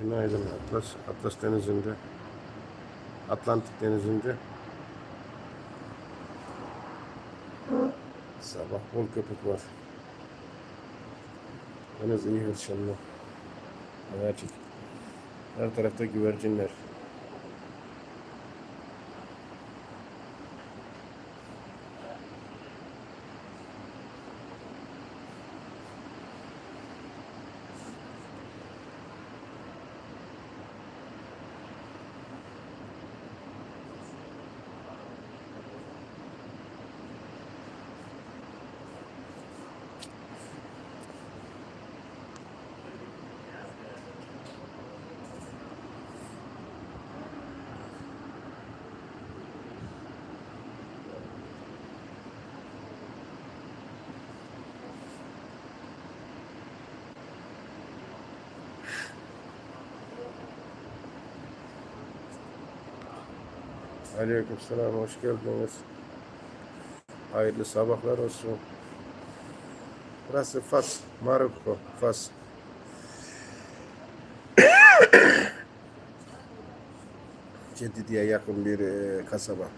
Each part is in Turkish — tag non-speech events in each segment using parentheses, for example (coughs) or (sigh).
Günaydın Atlas. Atlas Denizi'nde. Atlantik Denizi'nde. Sabah bol köpük var. Deniz iyi hırçınlı. Açık. Her tarafta güvercinler. Aleykümselam, hoş geldiniz. Hayırlı sabahlar olsun. Burası Fas, Marokko, Fas. (coughs) Ceddidiye yakın bir e, kasaba.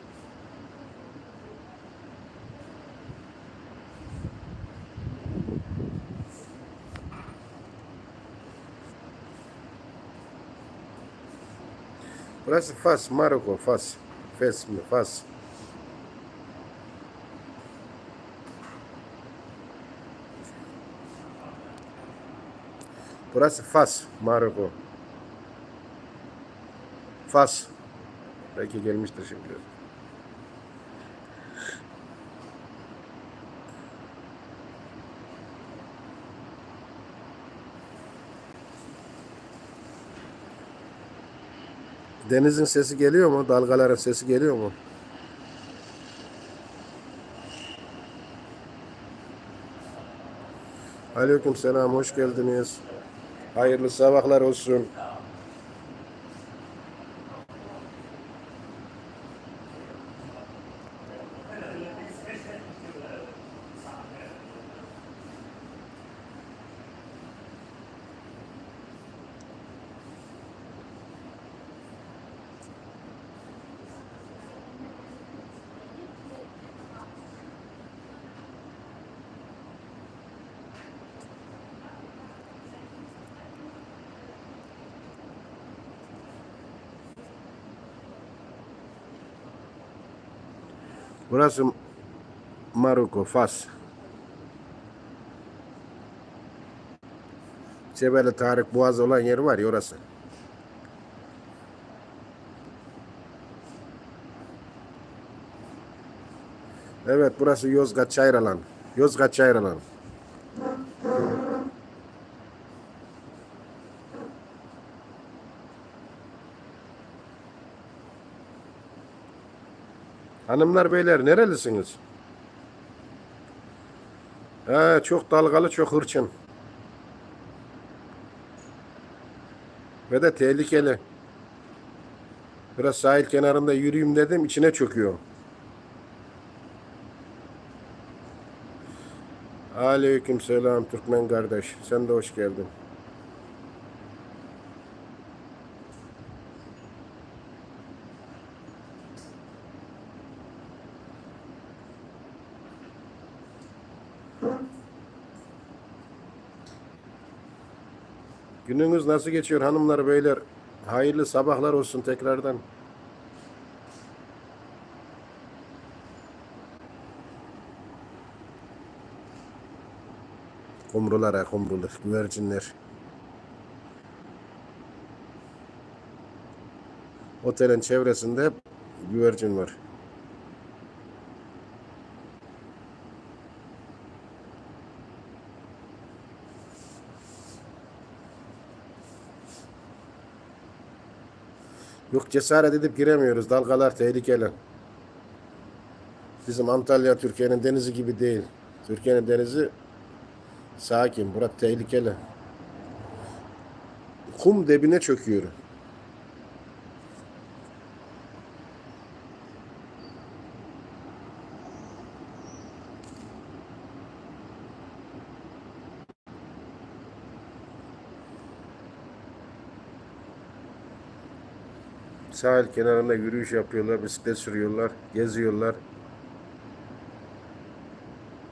Burası Fas, Marokko, Fas. φάση, μια φάση. Τώρα φάση, μάρω εγώ. Φάση. Ρε και. Denizin sesi geliyor mu? Dalgaların sesi geliyor mu? Aleyküm selam, hoş geldiniz. Hayırlı sabahlar olsun. Burası Marokko, Fas. Cebeli Tarık Boğaz olan yer var ya orası. Evet burası Yozgat Çayralan. Yozgat Çayralan. Hanımlar beyler nerelisiniz? He, çok dalgalı çok hırçın. Ve de tehlikeli. Biraz sahil kenarında yürüyeyim dedim içine çöküyor. Aleyküm selam Türkmen kardeş. Sen de hoş geldin. Gününüz nasıl geçiyor hanımlar beyler? Hayırlı sabahlar olsun tekrardan. Kumrular ha kumrular, güvercinler. Otelin çevresinde güvercin var. Yok cesaret edip giremiyoruz. Dalgalar tehlikeli. Bizim Antalya Türkiye'nin denizi gibi değil. Türkiye'nin denizi sakin. Burası tehlikeli. Kum debine çöküyor. Sahil kenarında yürüyüş yapıyorlar, bisiklet sürüyorlar, geziyorlar.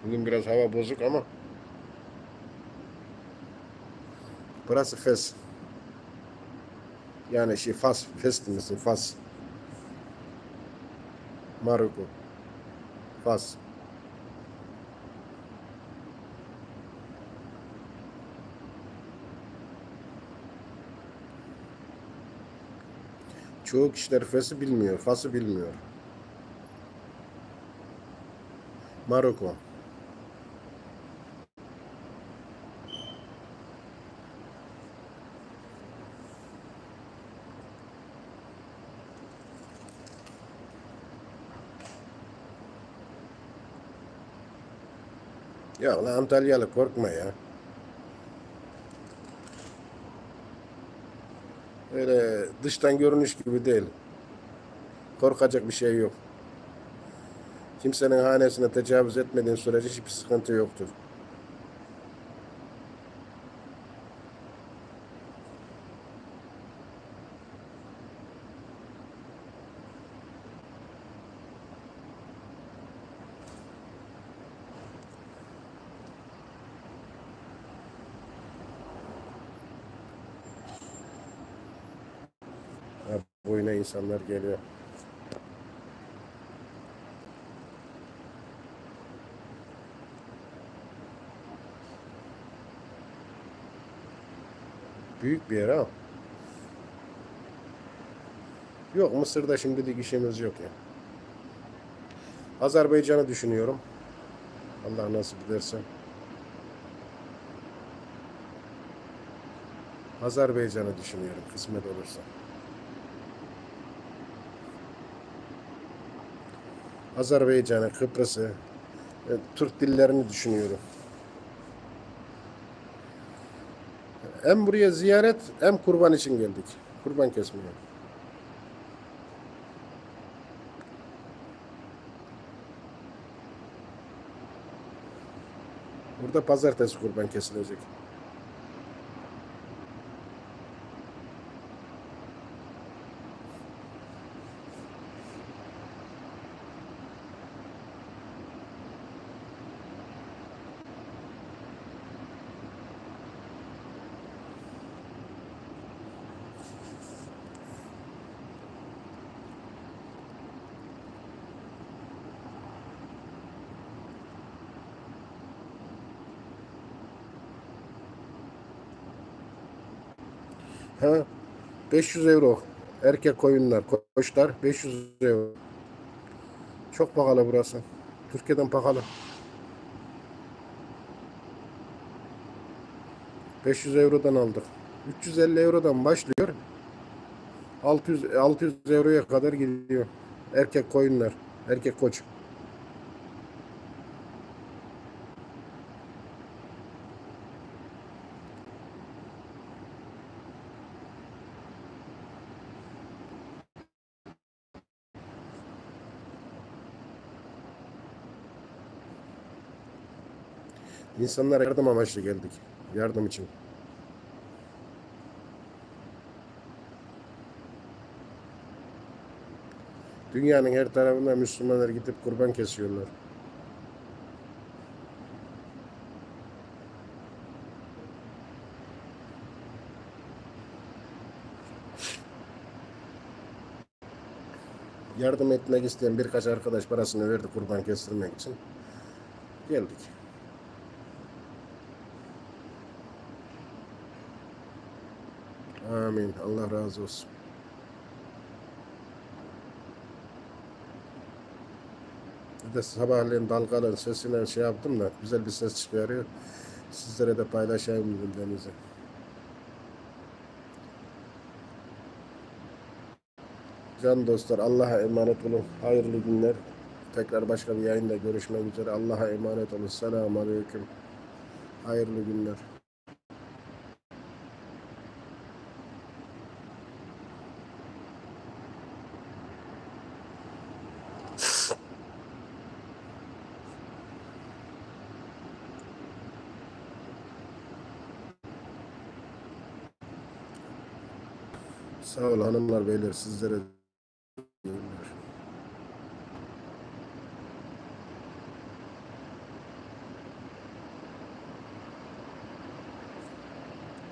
Bugün biraz hava bozuk ama burası Fes. Yani şey Fas, Fes misin? Fas. Maroko. Fas. Çoğu kişiler Fas'ı bilmiyor, Fas'ı bilmiyor. Maroko. Ya lan Antalyalı korkma ya. Dıştan görünüş gibi değil. Korkacak bir şey yok. Kimsenin hanesine tecavüz etmediğin sürece hiçbir sıkıntı yoktur. Ha, boyuna insanlar geliyor. Büyük bir yer ha. Yok Mısır'da şimdilik işimiz yok ya. Azerbaycan'ı düşünüyorum. Allah nasip ederse. Azerbaycan'ı düşünüyorum kısmet olursa. Azerbaycan'ı, Kıbrıs'ı, e, Türk dillerini düşünüyorum. Hem buraya ziyaret hem kurban için geldik. Kurban kesmeye. Burada pazartesi kurban kesilecek. Ha, 500 euro. Erkek koyunlar, koçlar 500 euro. Çok pahalı burası. Türkiye'den pahalı. 500 eurodan aldık. 350 eurodan başlıyor. 600 600 euroya kadar gidiyor. Erkek koyunlar, erkek koç. İnsanlara yardım amaçlı geldik. Yardım için. Dünyanın her tarafında Müslümanlar gidip kurban kesiyorlar. Yardım etmek isteyen birkaç arkadaş parasını verdi kurban kestirmek için. Geldik. Amin. Allah razı olsun. Bir de sabahleyin dalgaların sesine şey yaptım da güzel bir ses çıkarıyor. Sizlere de paylaşayım dedim denize. Can dostlar Allah'a emanet olun. Hayırlı günler. Tekrar başka bir yayında görüşmek üzere. Allah'a emanet olun. Selamun Aleyküm. Hayırlı günler. Sağ ol hanımlar beyler sizlere.